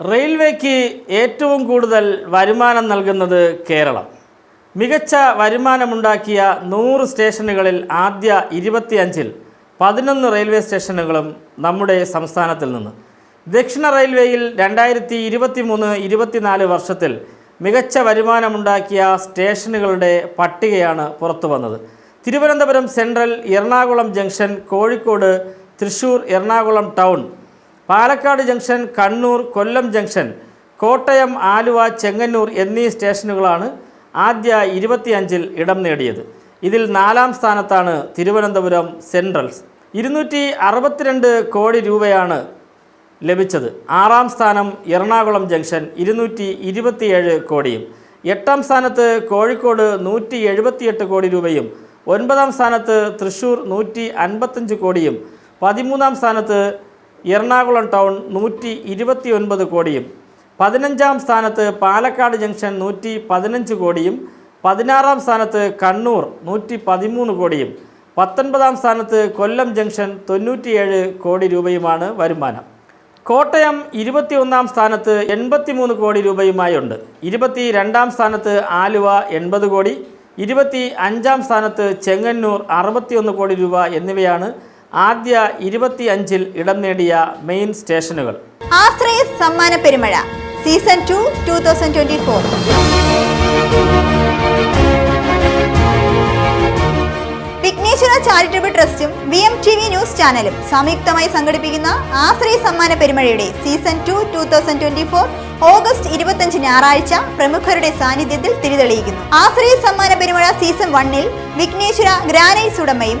റെയിൽവേക്ക് ഏറ്റവും കൂടുതൽ വരുമാനം നൽകുന്നത് കേരളം. മികച്ച വരുമാനമുണ്ടാക്കിയ നൂറ് സ്റ്റേഷനുകളിൽ ആദ്യ ഇരുപത്തിയഞ്ചിൽ പതിനൊന്ന് റെയിൽവേ സ്റ്റേഷനുകളും നമ്മുടെ സംസ്ഥാനത്തിൽ നിന്ന്. ദക്ഷിണ റെയിൽവേയിൽ രണ്ടായിരത്തി ഇരുപത്തി മൂന്ന് ഇരുപത്തിനാല് വർഷത്തിൽ മികച്ച വരുമാനമുണ്ടാക്കിയ സ്റ്റേഷനുകളുടെ പട്ടികയാണ് പുറത്തു വന്നത്. Thiruvananthapuram central Ernakulam junction Kozhikode Thrissur Ernakulam town Palakkad junction Kannur Kollam junction Kottayam Aluva Chengannur എന്നീ സ്റ്റേഷനുകളാണ് ആദ്യ ഇരുപത്തിയഞ്ചിൽ ഇടം നേടിയത്. ഇതിൽ നാലാം സ്ഥാനത്താണ് തിരുവനന്തപുരം സെൻട്രൽസ്. ഇരുന്നൂറ്റി അറുപത്തിരണ്ട് കോടി രൂപയാണ് ലഭിച്ചത്. ആറാം സ്ഥാനം എറണാകുളം ജംഗ്ഷൻ ഇരുന്നൂറ്റി ഇരുപത്തിയേഴ് കോടിയും. എട്ടാം സ്ഥാനത്ത് കോഴിക്കോട് നൂറ്റി എഴുപത്തിയെട്ട് കോടി രൂപയും. ഒൻപതാം സ്ഥാനത്ത് തൃശ്ശൂർ നൂറ്റി അൻപത്തഞ്ച് കോടിയും. പതിമൂന്നാം സ്ഥാനത്ത് എറണാകുളം ടൗൺ നൂറ്റി ഇരുപത്തി ഒൻപത് കോടിയും പതിനഞ്ചാം സ്ഥാനത്ത് പാലക്കാട് ജംഗ്ഷൻ നൂറ്റി പതിനഞ്ച് കോടിയും പതിനാറാം സ്ഥാനത്ത് കണ്ണൂർ നൂറ്റി പതിമൂന്ന് കോടിയും പത്തൊൻപതാം സ്ഥാനത്ത് കൊല്ലം ജംഗ്ഷൻ തൊണ്ണൂറ്റിയേഴ് കോടി രൂപയുമാണ് വരുമാനം. കോട്ടയം ഇരുപത്തിയൊന്നാം സ്ഥാനത്ത് എൺപത്തിമൂന്ന് കോടി രൂപയുമായുണ്ട്. ഇരുപത്തി രണ്ടാം സ്ഥാനത്ത് ആലുവ എൺപത് കോടി ഇരുപത്തി അഞ്ചാം സ്ഥാനത്ത് ചെങ്ങന്നൂർ അറുപത്തിയൊന്ന് കോടി രൂപ എന്നിവയാണ് ആദ്യ ഇരുപത്തി അഞ്ചിൽ ഇടം നേടിയ മെയിൻ സ്റ്റേഷനുകൾ. Ashraya Sammana Perumazha season two two thousand twenty four Vighneshwara charitable ട്രസ്റ്റും V M T V news ചാനലും സംയുക്തമായി സംഘടിപ്പിക്കുന്ന Ashraya Sammana പെരുമഴയുടെ season two two thousand twenty four August ഇരുപത്തഞ്ച് ഞായറാഴ്ച പ്രമുഖരുടെ സാന്നിധ്യത്തിൽ തിരിതെളിയിക്കുന്നു. ആശ്രയ സമ്മാന പെരുമഴ സീസൺ വണ്ണിൽ വിഘ്നേശ്വര ഗ്രാനൈറ്റ്സ് ഉടമയും